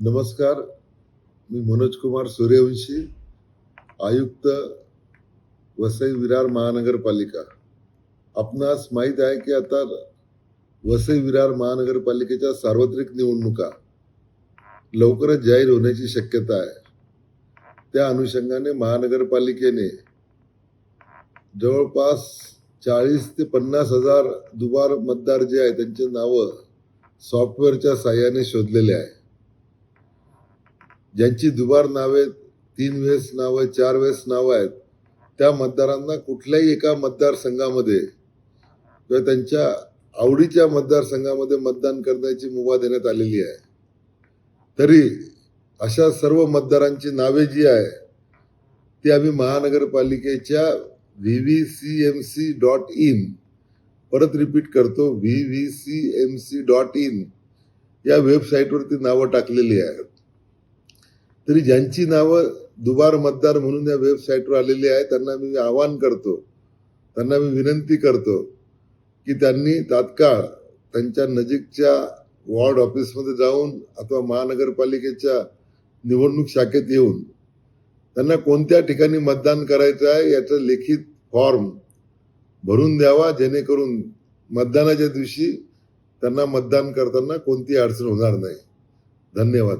नमस्कार मी मनोज कुमार सूर्यवंशी आयुक्त वसई विरार महानगरपालिका. आपणास माहीत आहे की आता वसई विरार महानगरपालिकेच्या सार्वत्रिक निवडणुका लवकरच जाहीर होण्याची शक्यता आहे. त्या अनुषंगाने महानगरपालिकेने जवळपास चाळीस ते पन्नास हजार दुबार मतदार जे आहे त्यांचे नावं सॉफ्टवेअरच्या साह्याने शोधलेले आहे. ज्यांची दुबार नावे तीन वेळेस नावं चार वेळेस नावं आहेत त्या मतदारांना कुठल्याही एका मतदारसंघामध्ये किंवा त्यांच्या आवडीच्या मतदारसंघामध्ये मतदान करण्याची मुभा देण्यात आलेली आहे. तरी अशा सर्व मतदारांची नावे जी आहे ती आम्ही महानगरपालिकेच्या V V C M C dot in परत रिपीट करतो V V C M C dot in या वेबसाईटवरती नावं टाकलेली आहेत. तरी ज्यांची नावं दुबार मतदार म्हणून या वेबसाईटवर आलेली आहे त्यांना मी आवाहन करतो त्यांना मी विनंती करतो की त्यांनी तात्काळ त्यांच्या नजीकच्या वॉर्ड ऑफिसमध्ये जाऊन अथवा महानगरपालिकेच्या निवडणूक शाखेत येऊन त्यांना कोणत्या ठिकाणी मतदान करायचं आहे याचं लिखित फॉर्म भरून द्यावा जेणेकरून मतदानाच्या दिवशी त्यांना मतदान करताना कोणती अडचण होणार नाही. धन्यवाद.